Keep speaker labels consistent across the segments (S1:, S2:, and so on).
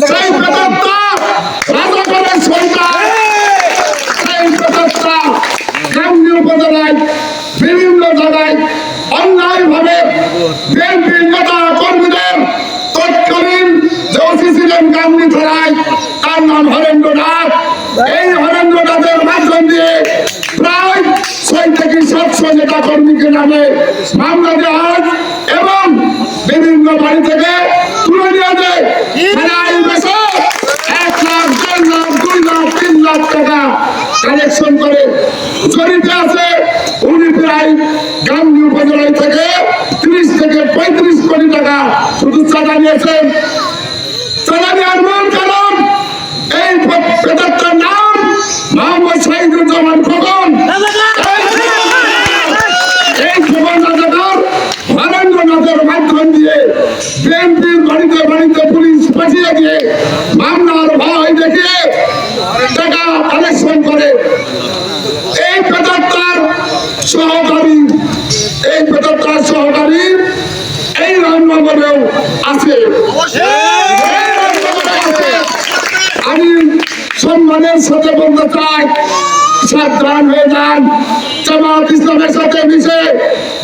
S1: সেই বেদান্ত রাজাগড়ের সরকার সেই বেদান্ত নেতা কর্মীদের তৎকালীন যে ওসি ছিলেন গান্ধী থানায় তার নাম হরেন্দ্র নাথ। এই হরেন্দ্র নাথের মাধ্যম প্রায় ছয় থেকে নেতা কর্মীকে নামে মামলা দেওয়া হয় এবং বিভিন্ন বাড়ি থেকে কালেকশন করে জড়িত আছে, উনি প্রায় গান্ধী উপজেলায় থেকে ত্রিশ থেকে পঁয়ত্রিশ কোটি টাকা শুধু চাঁদা নিয়েছেন চাঁদা নেওয়ার মূল কারণ, এই পেটারটার নাম মোহাম্মদ শহীদুজ্জামান খোকন। মাধ্যম দিয়ে বিএনপির বাড়িতে বাড়িতে পুলিশ পাঠিয়ে সম্মানের সাথে বলতে চাই সাবধান হয়ে যান। জামাত ইসলামের সাথে মিশে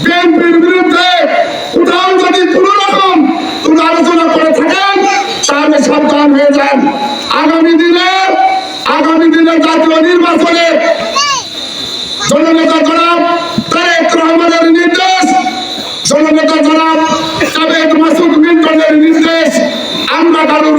S1: বিএনপির বিরুদ্ধে কোথাও যদি কোনো রকম কোনো আলোচনা করে থাকেন, তাহলে সাবধান হয়ে যান। আগামী দিনে আগামী দিনে জাতীয় নির্বাচনে জননেতা জনাব তারেক রহমানের নির্দেশ, জননেতা জনাব জাভেদ মাসুদ মিন্টনের নির্দেশ, আমরা কারোর